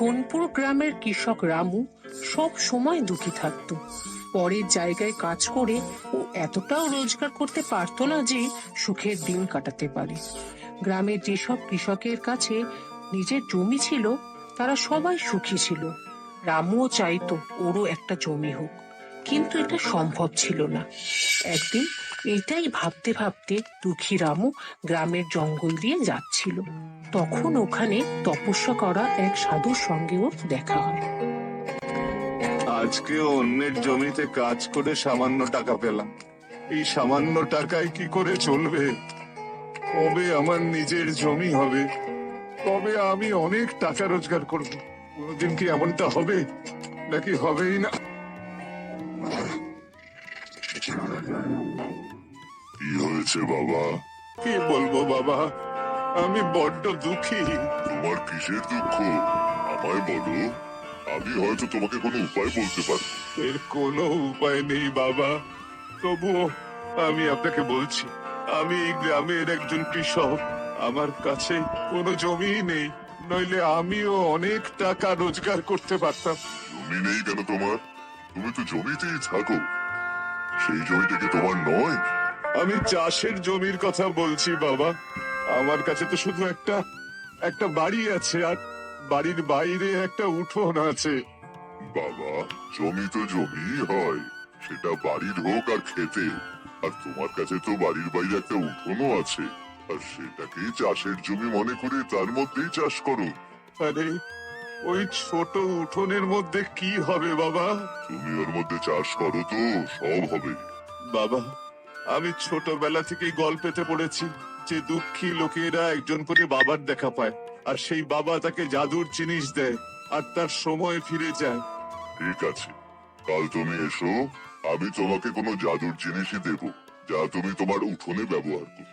সোনপুর গ্রামের কৃষক রামু সব সময় দুঃখী থাকত। পরের জায়গায় কাজ করে ও এতটাও রোজগার করতে পারত না যে সুখের দিন কাটাতে পারে। গ্রামের যেসব কৃষকের কাছে নিজের জমি ছিল, তারা সবাই সুখী ছিল। রামুও চাইতো ওরও একটা জমি হোক। কিন্তু এটা সম্ভব ছিল না। একদিন এটাই ভাবতে ভাবতে দুঃখী রামু গ্রামের জঙ্গল দিয়ে যাচ্ছিল। তখন ওখানে তপস্যা করা এক সাধুর সঙ্গে ওর দেখা হয়। আজকে অন্যের জমিতে কাজ করে সামান্য টাকা পেলাম। এই সামান্য টাকায় কি করে চলবে? কবে আমার নিজের জমি হবে? কবে আমি অনেক টাকা রোজগার করব? কোনোদিন কি এমনটা হবে? নাকি হবেই না? কি হয়েছে বাবা? কি বলব বাবা? আমি বড্ড দুঃখী। তোমার কিসের দুঃখ? আমায় বলো। আমি হয়তো তোমাকে কোনো উপায় বলতে পারি। এর কোনো উপায় নেই বাবা। তবুও আমি আপনাকে বলছি আমি এই গ্রামের একজন কৃষক। আমার কাছে কোনো জমি নেই নইলে আমিও অনেক টাকা রোজগার করতে পারতাম। জমি নেই কেন তোমার? তুমি তো জমিতেই থাকো। সেই জমিটা কি তোমার নয়? আমি চাষের জমির কথা বলছি বাবা। আমার কাছে তো শুধু একটা একটা বাড়ি আছে আর বাড়ির বাইরে একটা উঠোন আছে। বাবা জমি তো জমি হয়। সেটা বাড়ির হোক আর খেতে। আর তোমার কাছে তো বাড়ির বাইরে একটা উঠোনও আছে। আর সেটাকেই চাষের জমি মনে করে তার মধ্যেই চাষ করো। আরে ওই ছোট উঠোনের মধ্যে কি হবে বাবা? তুমি ওর মধ্যে চাষ করো তো সব হবে। বাবা আমি ছোটবেলা থেকেই গল্পেতে পড়েছি যে দুঃখী লোকেরা একজন করে বাবার দেখা পায় আর সেই বাবা তাকে জাদুর জিনিস দেয় আর তার সময় ফিরে যায়। ঠিক আছে কাল তুমি এসো আমি তোমাকে কোনো জাদুর জিনিসই দেব যা তুমি তোমার উঠোনে ব্যবহার করো।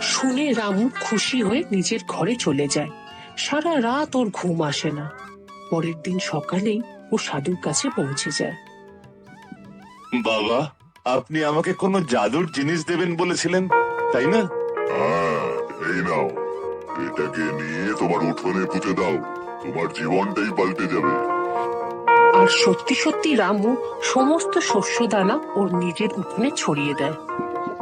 শুনে রামু খুশি হয়ে নিজের ঘরে চলে যায়। সারা রাত ওর ঘুম আসে না। পরের দিন সকালেই ও সাধুর কাছে পৌঁছে যায়। বাবা আপনি আমাকে কোনো জাদুর জিনিস দেবেন বলেছিলেন তাই না? হ্যাঁ এই নাও। এটাকে নিয়ে তোমার উঠোনে পুঁতে দাও। তোমার জীবনটাই পাল্টে যাবে। আর সত্যি সত্যি রামু সমস্ত শস্য দানা ওর নিজের উঠোনে ছড়িয়ে দেয়।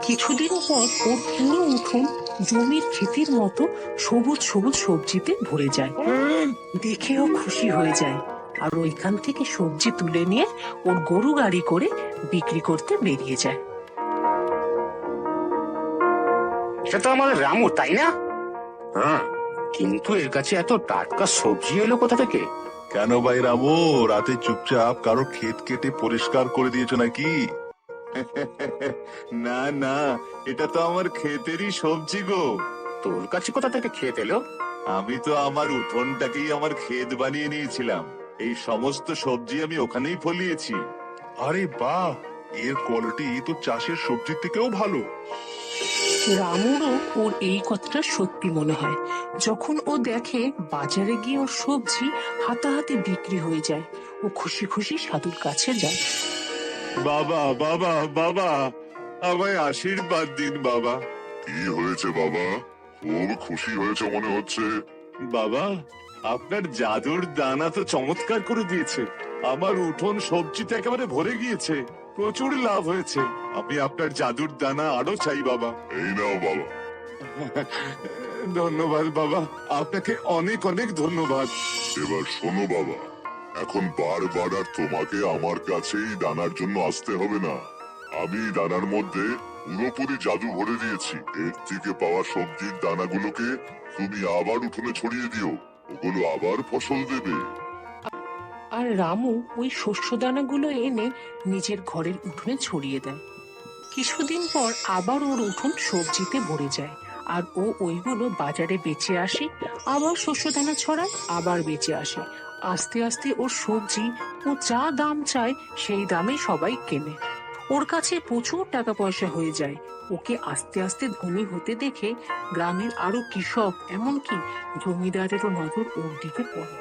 কিছুদিন পর ওর পুরো উঠোন জমির ক্ষেতের মতো সবুজ সবুজ সবজিতে ভরে যায়। দেখেও খুশি হয়ে যায় আর ওইখান থেকে সবজি তুলে নিয়ে ওর গরু গাড়ি করে বিক্রি করতে বেরিয়ে যায়। এটা তো আমাদের রামু তাই না? হ্যাঁ কিন্তু এর কাছে এত টাটকা সবজি এলো কোথা থেকে? কেন ভাই রামু? রাতে চুপচাপ কারও ক্ষেত কেটে পরিষ্কার করে দিয়েছ নাকি? না না এটা তো আমার ক্ষেতেরই সবজি গো। তোর কাছে কোথা থেকে খেতে এলো? আমি তো আমার উঠোনটাকেই আমার ক্ষেত বানিয়ে নিয়েছিলাম। এই সমস্ত সবজি আমি ওখানেই ফলিয়েছি। আরে বাহ এর কোয়ালিটি তো চাষের সবজির থেকেও ভালো। রামুরও ওর এই কথাটা সত্যি মনে হয়। যখন ও দেখে বাজারে গিয়ে ওর সবজি হাতাহাতি বিক্রি হয়ে যায় ও খুশি খুশি সাধুর কাছে যায়। বাবা বাবা বাবা আমায় আশীর্বাদ দিন বাবা। কি হয়েছে বাবা? খুব খুশি হয়েছে মনে হচ্ছে। বাবা আপনার জাদুর দানা তো চমৎকার করে দিয়েছে। আমার উঠোন সবজিতে একেবারে ভরে গিয়েছে। প্রচুর লাভ হয়েছে। আমি আপনার জাদুর দানা আরও চাই বাবা। এই নাও বাবা। ধন্যবাদ বাবা। আপনাকে অনেক অনেক ধন্যবাদ। এবার শোনো বাবা। এখন বারবার আর তোমাকে আমার কাছেই দানার জন্য আসতে হবে না। আমি দানার মধ্যে পুরোপুরি জাদু ভরে দিয়েছি। এর থেকে পাওয়া সবজির দানাগুলোকে তুমি আবার উঠোনে ছড়িয়ে দিও। ওগুলো আবার ফসল দেবে। আর রামু ওই শস্য দানাগুলো এনে নিজের ঘরের উঠোনে ছড়িয়ে দেয়। কিছুদিন পর আবার ওর উঠোন সবজিতে ভরে যায়। আর ও ওইগুলো বাজারে বেচে আসে, আবার শস্য দানা ছড়ায়, আবার বেচে আসে। আস্তে আস্তে ওর সবজি ও যা দাম চায় সেই দামে সবাই কেনে। ওর কাছে প্রচুর টাকা পয়সা হয়ে যায়। ওকে আস্তে আস্তে ধনী হতে দেখে গ্রামের আরও কৃষক এমনকি জমিদারেরও নজর ওর দিকে পড়ে।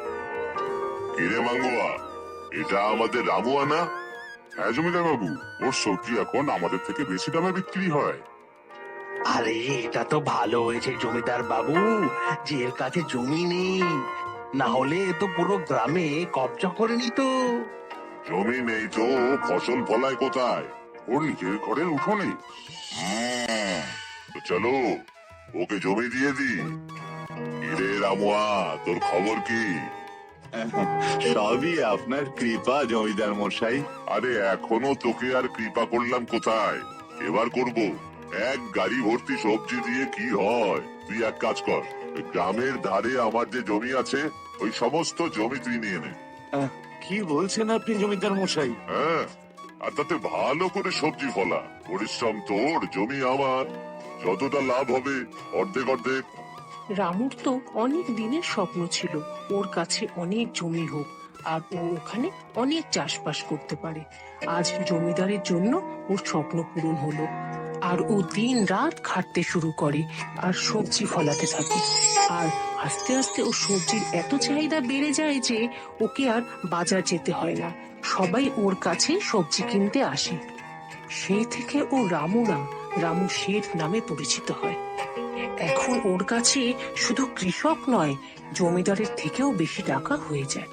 কিরে মাঙ্গুয়া এটা আমাদের রামু আনা? হ্যাঁ জমিদার বাবু ওর সবজি এখন আমাদের থেকে বেশি দামে বিক্রি হয়। আরে এটা তো ভালো হয়েছে জমিদার বাবু যে এর কাছে জমি নেই না হলে এ তো পুরো গ্রামে কবজা করে নিত। জমি নেই তো ফসল ফলায় কোথায়? ওর নিজের ঘরের উঠোনে। তো চলো ওকে জমি দিয়ে দি। ইরে রামুয়া তোর খবর কি? সবই আপনার কৃপা জমিদার মশাই। আরে এখনও তোকে আর কৃপা করলাম কোথায়? এবার করব। এক গাড়ি ভর্তি সবজি দিয়ে কি হয়? তুই এক কাজ কর। গ্রামের ধারে আমার যে জমি আছে ওই সমস্ত জমি তুই নিয়ে নে। কি বলছেন আপনি জমিদার মশাই? হ্যাঁ আর তাতে ভালো করে সবজি ফলা। পরিশ্রম তোর জমি আমার। যতটা লাভ হবে অর্ধেক অর্ধেক। রামুর তো অনেক দিনের স্বপ্ন ছিল ওর কাছে অনেক জমি হোক আর ও ওখানে অনেক চাষবাস করতে পারে। আজ জমিদারের জন্য ওর স্বপ্ন পূরণ হলো। আর ও দিন রাত খাটতে শুরু করে আর সবজি ফলাতে থাকে। আর আস্তে আস্তে ও সবজির এত চাহিদা বেড়ে যায় যে ওকে আর বাজার যেতে হয় না। সবাই ওর কাছে সবজি কিনতে আসে। সেই থেকে ও রামু না রামু শেঠ নামে পরিচিত হয়। এখন ওর কাছে শুধু কৃষক নয়, জমিদারের থেকেও বেশি টাকা হয়ে যায়।